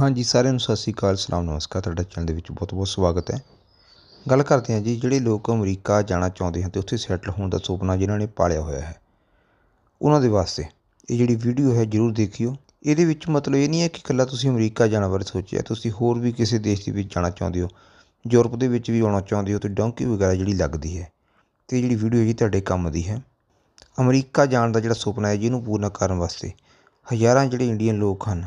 ਹਾਂਜੀ, ਸਾਰਿਆਂ ਨੂੰ ਸਤਿ ਸ਼੍ਰੀ ਅਕਾਲ, ਸਲਾਮ, ਨਮਸਕਾਰ। ਤੁਹਾਡਾ ਚੈਨਲ ਦੇ ਵਿੱਚ ਬਹੁਤ ਬਹੁਤ ਸਵਾਗਤ ਹੈ। ਗੱਲ ਕਰਦੇ ਹਾਂ ਜੀ, ਜਿਹੜੇ ਲੋਕ ਅਮਰੀਕਾ ਜਾਣਾ ਚਾਹੁੰਦੇ ਹਨ ਤੇ ਉੱਥੇ ਸੈਟਲ ਹੋਣ ਦਾ ਸੁਪਨਾ ਜਿਨ੍ਹਾਂ ਨੇ ਪਾਲਿਆ ਹੋਇਆ ਹੈ, ਉਹਨਾਂ ਦੇ ਵਾਸਤੇ ਇਹ ਜਿਹੜੀ ਵੀਡੀਓ ਹੈ ਜਰੂਰ ਦੇਖਿਓ। ਇਹਦੇ ਵਿੱਚ ਮਤਲਬ ਇਹ ਨਹੀਂ ਹੈ ਕਿ ਇਕੱਲਾ ਤੁਸੀਂ ਅਮਰੀਕਾ ਜਾਣ ਬਾਰੇ ਸੋਚਿਆ ਤੁਸੀਂ ਹੋਰ ਵੀ ਕਿਸੇ ਦੇਸ਼ ਦੇ ਵਿੱਚ ਜਾਣਾ ਚਾਹੁੰਦੇ ਹੋ, ਯੂਰਪ ਦੇ ਵਿੱਚ ਵੀ ਆਉਣਾ ਚਾਹੁੰਦੇ ਹੋ ਤੇ ਡੌਂਕੀ ਵਗੈਰਾ ਜਿਹੜੀ ਲੱਗਦੀ ਹੈ, ਤੇ ਇਹ ਜਿਹੜੀ ਵੀਡੀਓ ਜੀ ਤੁਹਾਡੇ ਕੰਮ ਦੀ ਹੈ। ਅਮਰੀਕਾ ਜਾਣ ਦਾ ਜਿਹੜਾ ਸੁਪਨਾ ਹੈ ਜਿਹਨੂੰ ਪੂਰਨ ਕਰਨ ਵਾਸਤੇ ਹਜ਼ਾਰਾਂ ਜਿਹੜੇ ਇੰਡੀਅਨ ਲੋਕ ਹਨ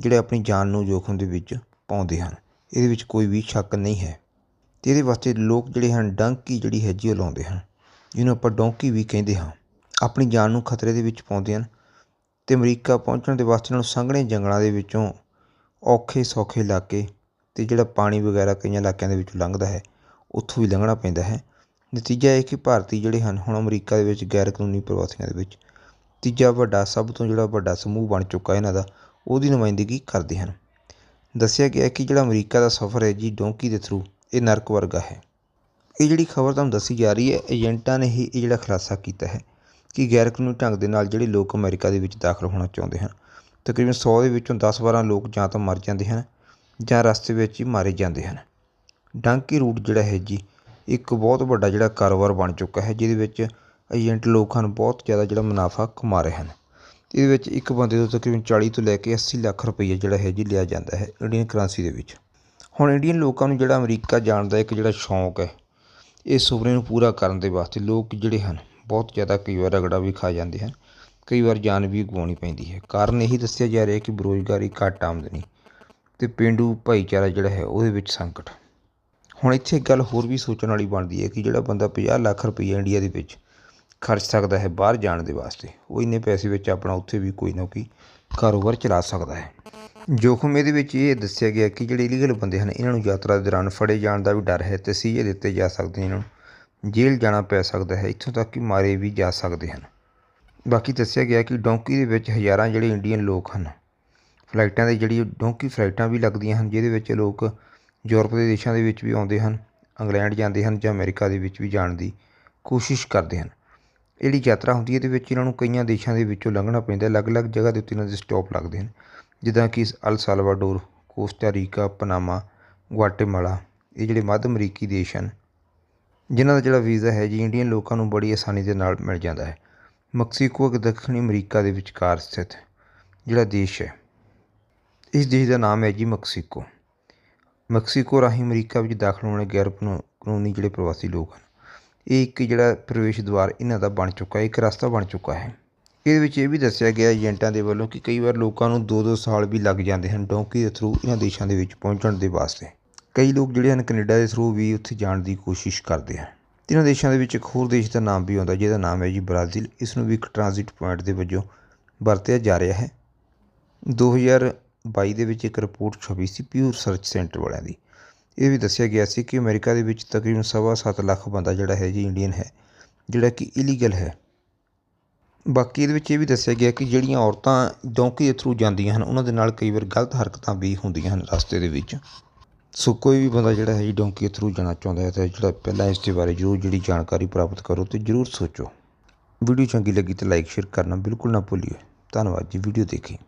ਜਿਹੜੇ ਆਪਣੀ ਜਾਨ ਨੂੰ ਜੋਖਮ ਦੇ ਵਿੱਚ ਪਾਉਂਦੇ ਹਨ। ਇਹਦੇ ਵਿੱਚ ਕੋਈ ਵੀ ਸ਼ੱਕ ਨਹੀਂ ਹੈ। ਅਤੇ ਇਹਦੇ ਵਾਸਤੇ ਲੋਕ ਜਿਹੜੇ ਹਨ, ਡੰਕੀ ਜਿਹੜੀ ਹੈ ਜੀ ਉਹ ਲਾਉਂਦੇ ਹਨ, ਜਿਹਨੂੰ ਆਪਾਂ ਡੌਂਕੀ ਵੀ ਕਹਿੰਦੇ ਹਾਂ। ਆਪਣੀ ਜਾਨ ਨੂੰ ਖਤਰੇ ਦੇ ਵਿੱਚ ਪਾਉਂਦੇ ਹਨ ਅਤੇ ਅਮਰੀਕਾ ਪਹੁੰਚਣ ਦੇ ਵਾਸਤੇ ਇਹਨਾਂ ਨੂੰ ਸੰਘਣੇ ਜੰਗਲਾਂ ਦੇ ਵਿੱਚੋਂ ਔਖੇ ਸੌਖੇ ਇਲਾਕੇ ਅਤੇ ਜਿਹੜਾ ਪਾਣੀ ਵਗੈਰਾ ਕਈਆਂ ਇਲਾਕਿਆਂ ਦੇ ਵਿੱਚੋਂ ਲੰਘਦਾ ਹੈ, ਉੱਥੋਂ ਵੀ ਲੰਘਣਾ ਪੈਂਦਾ ਹੈ। ਨਤੀਜਾ ਇਹ ਕਿ ਭਾਰਤੀ ਜਿਹੜੇ ਹਨ, ਹੁਣ ਅਮਰੀਕਾ ਦੇ ਵਿੱਚ ਗੈਰ ਕਾਨੂੰਨੀ ਪ੍ਰਵਾਸੀਆਂ ਦੇ ਵਿੱਚ ਤੀਜਾ ਵੱਡਾ, ਸਭ ਤੋਂ ਜਿਹੜਾ ਵੱਡਾ ਸਮੂਹ ਬਣ ਚੁੱਕਾ ਇਹਨਾਂ ਦਾ ਉਹਦੀ ਨੁਮਾਇੰਦਗੀ ਕਰਦੇ ਹਨ। ਦੱਸਿਆ ਗਿਆ ਕਿ ਜਿਹੜਾ ਅਮਰੀਕਾ ਦਾ ਸਫ਼ਰ ਹੈ ਜੀ ਡੋਂਕੀ ਦੇ ਥਰੂ ਇਹ ਨਰਕ ਵਰਗਾ ਹੈ। ਇਹ ਜਿਹੜੀ ਖਬਰ ਤੁਹਾਨੂੰ ਦੱਸੀ ਜਾ ਰਹੀ ਹੈ, ਏਜੰਟਾਂ ਨੇ ਹੀ ਇਹ ਜਿਹੜਾ ਖੁਲਾਸਾ ਕੀਤਾ ਹੈ ਕਿ ਗੈਰ ਕਾਨੂੰਨੀ ਢੰਗ ਦੇ ਨਾਲ ਜਿਹੜੇ ਲੋਕ ਅਮਰੀਕਾ ਦੇ ਵਿੱਚ ਦਾਖਲ ਹੋਣਾ ਚਾਹੁੰਦੇ ਹਨ, ਤਕਰੀਬਨ 100 ਦੇ ਵਿੱਚੋਂ 10-12 ਲੋਕ ਜਾਂ ਤਾਂ ਮਰ ਜਾਂਦੇ ਹਨ ਜਾਂ ਰਸਤੇ ਵਿੱਚ ਹੀ ਮਾਰੇ ਜਾਂਦੇ ਹਨ। ਡਾਂਕੀ ਰੂਟ ਜਿਹੜਾ ਹੈ ਜੀ, ਇੱਕ ਬਹੁਤ ਵੱਡਾ ਜਿਹੜਾ ਕਾਰੋਬਾਰ ਬਣ ਚੁੱਕਾ ਹੈ, ਜਿਹਦੇ ਵਿੱਚ ਏਜੰਟ ਲੋਕ ਹਨ ਬਹੁਤ ਜ਼ਿਆਦਾ ਜਿਹੜਾ ਮੁਨਾਫਾ ਕਮਾ ਰਹੇ ਹਨ। ਇਹਦੇ ਵਿੱਚ ਇੱਕ ਬੰਦੇ ਤੋਂ ਤਕਰੀਬਨ 40 ਤੋਂ ਲੈ ਕੇ 80 ਲੱਖ ਰੁਪਈਆ ਜਿਹੜਾ ਹੈ ਜੀ ਲਿਆ ਜਾਂਦਾ ਹੈ ਇੰਡੀਅਨ ਕਰੰਸੀ ਦੇ ਵਿੱਚ। ਹੁਣ ਇੰਡੀਅਨ ਲੋਕਾਂ ਨੂੰ ਜਿਹੜਾ ਅਮਰੀਕਾ ਜਾਣ ਦਾ ਇੱਕ ਜਿਹੜਾ ਸ਼ੌਂਕ ਹੈ, ਇਹ ਸੁਪਨੇ ਨੂੰ ਪੂਰਾ ਕਰਨ ਦੇ ਵਾਸਤੇ ਲੋਕ ਜਿਹੜੇ ਹਨ, ਬਹੁਤ ਜ਼ਿਆਦਾ ਕਈ ਵਾਰ ਰਗੜਾ ਵੀ ਖਾ ਜਾਂਦੇ ਹਨ, ਕਈ ਵਾਰ ਜਾਨ ਵੀ ਗਵਾਉਣੀ ਪੈਂਦੀ ਹੈ। ਕਾਰਨ ਇਹੀ ਦੱਸਿਆ ਜਾ ਰਿਹਾ ਕਿ ਬੇਰੁਜ਼ਗਾਰੀ ਘੱਟ ਆਮਦਨੀ ਅਤੇ ਪੇਂਡੂ ਭਾਈਚਾਰਾ ਜਿਹੜਾ ਹੈ ਉਹਦੇ ਵਿੱਚ ਸੰਕਟ। ਹੁਣ ਇੱਥੇ ਗੱਲ ਹੋਰ ਵੀ ਸੋਚਣ ਵਾਲੀ ਬਣਦੀ ਹੈ ਕਿ ਜਿਹੜਾ ਬੰਦਾ 50 ਲੱਖ ਰੁਪਈਆ ਇੰਡੀਆ ਦੇ ਵਿੱਚ ਖਰਚ ਸਕਦਾ ਹੈ ਬਾਹਰ ਜਾਣ ਦੇ ਵਾਸਤੇ। ਉਹ ਇੰਨੇ ਪੈਸੇ ਵਿੱਚ ਆਪਣਾ ਉੱਥੇ ਵੀ ਕੋਈ ਨਾ ਕੋਈ ਕਾਰੋਬਾਰ ਚਲਾ ਸਕਦਾ ਹੈ। ਜੋਖਮ ਇਹਦੇ ਵਿੱਚ ਇਹ ਦੱਸਿਆ ਗਿਆ ਕਿ ਜਿਹੜੇ ਇਲੀਗਲ ਬੰਦੇ ਹਨ, ਇਹਨਾਂ ਨੂੰ ਯਾਤਰਾ ਦੇ ਦੌਰਾਨ ਫੜੇ ਜਾਣ ਦਾ ਵੀ ਡਰ ਹੈ ਤੇ ਸੀਜੇ ਦਿੱਤੇ ਜਾ ਸਕਦੇ ਇਹਨਾਂ ਨੂੰ ਜੇਲ੍ਹ ਜਾਣਾ ਪੈ ਸਕਦਾ ਹੈ, ਇੱਥੋਂ ਤੱਕ ਕਿ ਮਾਰੇ ਵੀ ਜਾ ਸਕਦੇ ਹਨ। ਬਾਕੀ ਦੱਸਿਆ ਗਿਆ ਕਿ ਡੋਂਕੀ ਦੇ ਵਿੱਚ ਹਜ਼ਾਰਾਂ ਜਿਹੜੇ ਇੰਡੀਅਨ ਲੋਕ ਹਨ, ਫਲਾਈਟਾਂ ਦੇ ਜਿਹੜੀ ਡੋਂਕੀ ਫਲਾਈਟਾਂ ਵੀ ਲੱਗਦੀਆਂ ਹਨ, ਜਿਹਦੇ ਵਿੱਚ ਲੋਕ ਯੂਰਪ ਦੇ ਦੇਸ਼ਾਂ ਦੇ ਵਿੱਚ ਵੀ ਆਉਂਦੇ ਹਨ, ਇੰਗਲੈਂਡ ਜਾਂਦੇ ਹਨ ਜਾਂ ਅਮਰੀਕਾ ਦੇ ਵਿੱਚ ਵੀ ਜਾਣ ਦੀ ਕੋਸ਼ਿਸ਼ ਕਰਦੇ ਹਨ। ਜਿਹੜੀ ਯਾਤਰਾ ਹੁੰਦੀ ਹੈ, ਇਹਦੇ ਵਿੱਚ ਇਹਨਾਂ ਨੂੰ ਕਈਆਂ ਦੇਸ਼ਾਂ ਦੇ ਵਿੱਚੋਂ ਲੰਘਣਾ ਪੈਂਦਾ ਅਲੱਗ-ਅਲੱਗ ਜਗ੍ਹਾ ਦੇ ਉੱਤੇ ਇਹਨਾਂ ਦੇ ਸਟਾਪ ਲੱਗਦੇ ਹਨ। ਜਿੱਦਾਂ ਕਿ El Salvador, Costa Rica, Panama Guatemala ਇਹ ਜਿਹੜੇ ਮੱਧ ਅਮਰੀਕੀ ਦੇਸ਼ ਹਨ, ਜਿਨ੍ਹਾਂ ਦਾ ਜਿਹੜਾ ਵੀਜ਼ਾ ਹੈ ਜੀ, ਇੰਡੀਅਨ ਲੋਕਾਂ ਨੂੰ ਬੜੀ ਆਸਾਨੀ ਦੇ ਨਾਲ ਮਿਲ ਜਾਂਦਾ ਹੈ। ਮੈਕਸੀਕੋ ਇੱਕ ਦੱਖਣੀ ਅਮਰੀਕਾ ਦੇ ਵਿਚਕਾਰ ਸਥਿਤ ਜਿਹੜਾ ਦੇਸ਼ ਹੈ, ਇਸ ਦੇਸ਼ ਦਾ ਨਾਮ ਹੈ ਜੀ ਮੈਕਸੀਕੋ। ਮੈਕਸੀਕੋ ਰਾਹੀਂ ਅਮਰੀਕਾ ਵਿੱਚ ਦਾਖਲ ਹੋਣੇ ਗੈਰ ਕਾਨੂੰਨੀ ਜਿਹੜੇ ਪ੍ਰਵਾਸੀ ਲੋਕ ਹਨ ਇਹ ਇੱਕ ਜਿਹੜਾ ਪ੍ਰਵੇਸ਼ ਦੁਆਰ ਇਹਨਾਂ ਦਾ ਬਣ ਚੁੱਕਾ ਇੱਕ ਰਸਤਾ ਬਣ ਚੁੱਕਾ ਹੈ। ਇਹਦੇ ਵਿੱਚ ਇਹ ਵੀ ਦੱਸਿਆ ਗਿਆ ਏਜੰਟਾਂ ਦੇ ਵੱਲੋਂ ਕਿ ਕਈ ਵਾਰ ਲੋਕਾਂ ਨੂੰ 2-2 ਸਾਲ ਵੀ ਲੱਗ ਜਾਂਦੇ ਹਨ ਡੋਂਕੀ ਦੇ ਥਰੂ ਇਹਨਾਂ ਦੇਸ਼ਾਂ ਦੇ ਵਿੱਚ ਪਹੁੰਚਣ ਦੇ ਵਾਸਤੇ। ਕਈ ਲੋਕ ਜਿਹੜੇ ਹਨ ਕੈਨੇਡਾ ਦੇ ਥਰੂ ਵੀ ਉੱਥੇ ਜਾਣ ਦੀ ਕੋਸ਼ਿਸ਼ ਕਰਦੇ ਹਨ। ਇਹਨਾਂ ਦੇਸ਼ਾਂ ਦੇ ਵਿੱਚ ਇੱਕ ਹੋਰ ਦੇਸ਼ ਦਾ ਨਾਮ ਵੀ ਆਉਂਦਾ, ਜਿਹਦਾ ਨਾਮ ਹੈ ਜੀ ਬ੍ਰਾਜ਼ੀਲ। ਇਸ ਨੂੰ ਵੀ ਇੱਕ ਟ੍ਰਾਂਜ਼ਿਟ ਪੁਆਇੰਟ ਦੇ ਵਜੋਂ ਵਰਤਿਆ ਜਾ ਰਿਹਾ ਹੈ। 2022 ਦੇ ਵਿੱਚ ਇੱਕ ਰਿਪੋਰਟ ਛਪੀ ਸੀ ਪਿਊ ਰਿਸਰਚ ਸੈਂਟਰ ਵਾਲਿਆਂ ਦੀ। ਇਹ ਵੀ ਦੱਸਿਆ ਗਿਆ ਸੀ ਕਿ ਅਮਰੀਕਾ ਦੇ ਵਿੱਚ ਤਕਰੀਬਨ ਸਵਾ ਸੱਤ ਲੱਖ ਬੰਦਾ ਜਿਹੜਾ ਹੈ ਜੀ ਇੰਡੀਅਨ ਹੈ, ਜਿਹੜਾ ਕਿ ਇਲੀਗਲ ਹੈ। ਬਾਕੀ ਇਹਦੇ ਵਿੱਚ ਇਹ ਵੀ ਦੱਸਿਆ ਗਿਆ ਕਿ ਜਿਹੜੀਆਂ ਔਰਤਾਂ ਡੌਂਕੀ ਦੇ ਥਰੂ ਜਾਂਦੀਆਂ ਹਨ, ਉਹਨਾਂ ਦੇ ਨਾਲ ਕਈ ਵਾਰ ਗਲਤ ਹਰਕਤਾਂ ਵੀ ਹੁੰਦੀਆਂ ਹਨ ਰਸਤੇ ਦੇ ਵਿੱਚ। ਸੋ ਕੋਈ ਵੀ ਬੰਦਾ ਜਿਹੜਾ ਹੈ ਜੀ ਡੌਂਕੀ ਦੇ ਥਰੂ ਜਾਣਾ ਚਾਹੁੰਦਾ ਹੈ ਤਾਂ ਜਿਹੜਾ ਪਹਿਲਾਂ ਇਸ ਦੇ ਬਾਰੇ ਜ਼ਰੂਰ ਜਿਹੜੀ ਜਾਣਕਾਰੀ ਪ੍ਰਾਪਤ ਕਰੋ ਤੇ ਜ਼ਰੂਰ ਸੋਚੋ। ਵੀਡੀਓ ਚੰਗੀ ਲੱਗੀ ਤਾਂ ਲਾਈਕ ਸ਼ੇਅਰ ਕਰਨਾ ਬਿਲਕੁਲ ਨਾ ਭੁੱਲਿਓ। ਧੰਨਵਾਦ ਜੀ, ਵੀਡੀਓ ਦੇਖੀ।